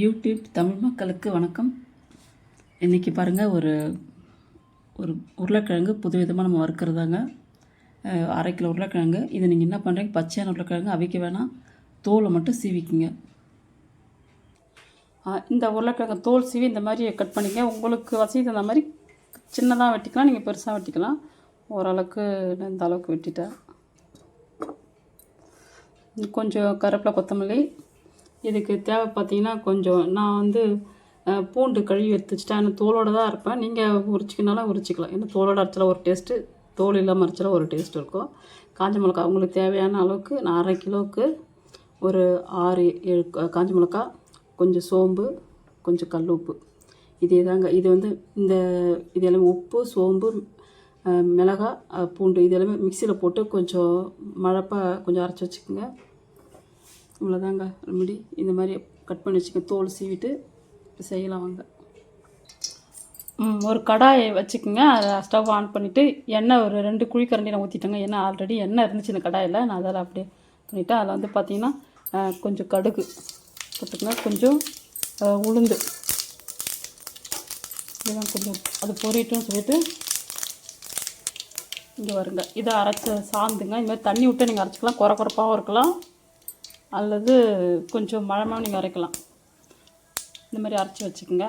YouTube Tamil மக்களுக்கு வணக்கம். இன்றைக்கி பாருங்கள் ஒரு ஒரு உருளைக்கிழங்கு புதுவிதமாக நம்ம வறுக்கிறதாங்க. அரை கிலோ உருளைக்கிழங்கு. இதை நீங்கள் என்ன பண்ணுறீங்க பச்சையான உருளைக்கிழங்கு அவிக்க வேணாம். தோலை மட்டும் சீவிக்குங்க. இந்த உருளைக்கிழங்கு தோல் சீவி இந்த மாதிரி கட் பண்ணிங்க. உங்களுக்கு வசதி தகுந்த மாதிரி சின்னதாக வெட்டிக்கலாம் நீங்கள் பெருசாக வெட்டிக்கலாம். ஓரளவுக்கு நான் இந்த அளவுக்கு வெட்டிட்டேன். கொஞ்சம் கருவேப்பிலை கொத்தமல்லி இதுக்கு தேவை பார்த்தீங்கன்னா கொஞ்சம். நான் வந்து பூண்டு கழுவி எடுத்து வச்சுட்டேன். ஆனால் தோலோடு தான் இருப்பேன். நீங்கள் உரிச்சிக்கனாலும் உரிச்சிக்கலாம். ஏன்னா தோலோட அரைச்சாலும் ஒரு டேஸ்ட்டு தோல் இல்லாமல் அரைச்சாலும் ஒரு டேஸ்ட் இருக்கும். காஞ்ச மிளகா உங்களுக்கு தேவையான அளவுக்கு நான் அரை கிலோவுக்கு ஒரு ஆறு ஏழு காஞ்ச மிளகா கொஞ்சம் சோம்பு கொஞ்சம் கல் உப்பு. இதே தாங்க. இது வந்து இந்த இது எல்லாமே உப்பு சோம்பு மிளகா பூண்டு இது எல்லாமே மிக்சியில் போட்டு கொஞ்சம் மழப்பாக கொஞ்சம் அரைச்சி வச்சுக்கோங்க. இவ்வளோதாங்க ரெமடி இந்த மாதிரி கட் பண்ணி வச்சுக்க தோல் சீவிட்டு செய்யலாம் வாங்க. ஒரு கடாயை வச்சுக்கோங்க. அதை ஸ்டவ் ஆன் பண்ணிவிட்டு எண்ணெய் ஒரு ரெண்டு குழிக்கரண்டி நான் ஊற்றிட்டேங்க ஏன்னா ஆல்ரெடி எண்ணெய் இருந்துச்சு இந்த கடாயில். நான் அதில் அப்படியே பண்ணிவிட்டேன் அதில் வந்து பார்த்தீங்கன்னா கொஞ்சம் கடுகு போட்டுக்கங்க. கொஞ்சம் உளுந்து. இதெல்லாம் கொஞ்சம் அது பொரியட்டும் சொல்லிட்டு இங்கே வருங்க. இதை அரைச்சி சாந்துங்க. இந்த மாதிரி தண்ணி விட்டு நீங்கள் அரைச்சிக்கலாம். குறை குறைப்பாகவும் இருக்கலாம். அல்லது கொஞ்சம் மழமாக நீங்கள் அரைக்கலாம் இந்த மாதிரி அரைச்சி வச்சுக்கோங்க.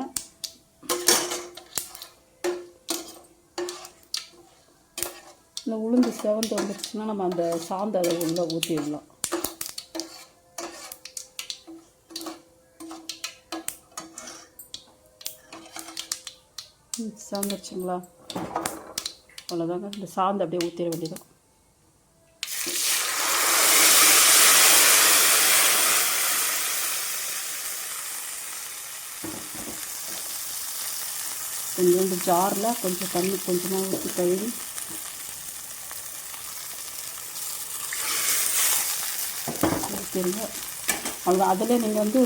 இந்த உளுந்து செவந்து வந்துருச்சுன்னா நம்ம அந்த சாந்து அதை உள்ளே ஊற்றிடலாம் செவந்துருச்சுங்களா? அவ்வளோதாங்க இந்த சாந்து அப்படியே ஊற்றிட வேண்டியதான் கொஞ்சோண்டு ஜாரில் கொஞ்சம் தண்ணி கொஞ்சமாக ஊற்றி கழுவி. ஊற்றிடுங்க அவ்வளோ அதிலே நீங்கள் வந்து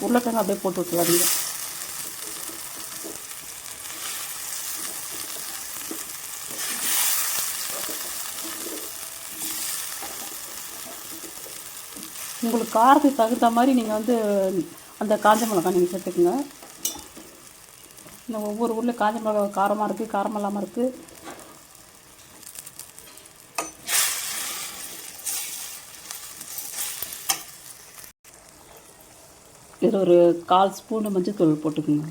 உருளைக்கிழங்கு அப்படியே போட்டு விட்டுறாதீங்க உங்களுக்கு காரத்துக்கு தகுந்த மாதிரி நீங்கள் வந்து அந்த காஞ்ச மிளகா நீங்கள் சேர்த்துக்குங்க. இந்த ஒவ்வொரு ஊரில் காஞ்ச மிளகா காரமாக இருக்குது காரம் இல்லாமல் இருக்குது இதில் ஒரு கால் ஸ்பூனு மஞ்சத்தூள் போட்டுக்குங்க.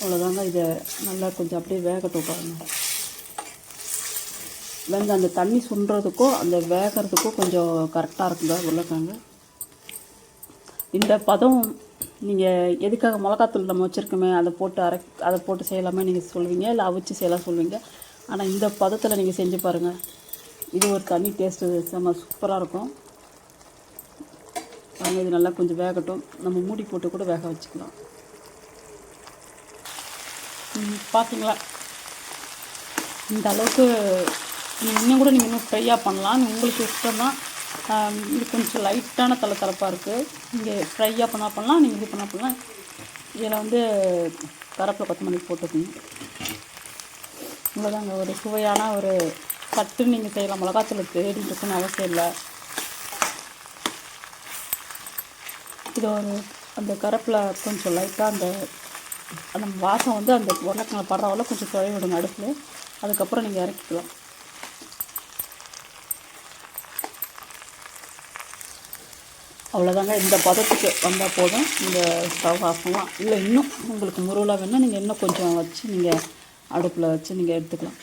அவ்வளோதாங்க இதை நல்லா கொஞ்சம் அப்படியே வேகட்டும் பாருங்க. வெந்த அந்த தண்ணி சுண்டுறதுக்கும் அந்த வேகிறதுக்கும் கொஞ்சம் கரெக்டாக இருக்குங்க உருளைக்கிழங்கு. இந்த பதம் நீங்கள் எதுக்காக மிளகாத்தூள் நம்ம வச்சுருக்கோமே அதை போட்டு அரை அதை போட்டு செய்யலாமே நீங்கள் சொல்லுவீங்க இல்லை அவிச்சு செய்யலாம் சொல்லுவீங்க. ஆனால் இந்த பதத்தில் நீங்கள் செஞ்சு பாருங்கள் இது ஒரு தனி டேஸ்ட்டு செம்ம சூப்பராக இருக்கும். பாருங்க இது நல்லா கொஞ்சம் வேகட்டும். நம்ம மூடி போட்டு கூட வேக வச்சுக்கலாம். ம், பார்த்தீங்களா இந்த அளவுக்கு நீங்கள் இன்னும் கூட நீங்கள் இன்னும் ஃப்ரையாக பண்ணலாம். உங்களுக்கு இஷ்டம் தான் இது கொஞ்சம் லைட்டான தலை தலைப்பாக இருக்குது இங்கே ஃப்ரையாக பண்ணால் பண்ணலாம் நீங்கள் இது பண்ணால் பண்ணலாம். இதில் வந்து கரப்பில் கொத்தமல்லி போட்டுக்கணும் இவ்வளோதாங்க ஒரு சுவையான ஒரு சட்டு நீங்கள் செய்யலாம். மிளகாத்தூள் தேடிட்டு இருக்குன்னு அவசியம் இல்லை. இது ஒரு அந்த கரப்பில் கொஞ்சம் லைட்டாக அந்த அந்த வாசம் வந்து அந்த உருளைக்கிழங்கு படுறவள கொஞ்சம் தொலை விடுங்க அடுப்பில். அதுக்கப்புறம் நீங்கள் இறக்கிக்கலாம். அவ்வளோதாங்க இந்த பதத்துக்கு வந்தால் போதும். இந்த ஸ்டவ் ஆஃப் பண்ணலாம். இல்லை இன்னும் உங்களுக்கு முருவலாக வேணால் நீங்கள் இன்னும் கொஞ்சம் வச்சு நீங்கள் அடுப்பில் வச்சு நீங்கள் எடுத்துக்கலாம்.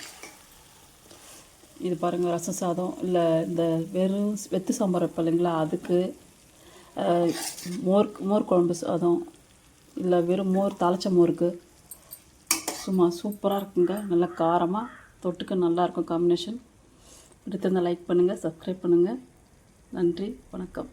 இது பாருங்கள் ரசம் சாதம். இல்லை இந்த வெறும் வெத்து சாம்பார் வைப்போம் இல்லைங்களா? அதுக்கு மோர் மோர் குழம்பு சாதம். இல்லை வெறும் மோர் தாளிச்ச மோருக்கு. சும்மா சூப்பராக இருக்குங்க. நல்லா காரமாக தொட்டுக்க நல்லாயிருக்கும் காம்பினேஷன். பிடித்திருந்தால் லைக் பண்ணுங்கள் சப்ஸ்கிரைப் பண்ணுங்கள் நன்றி வணக்கம்.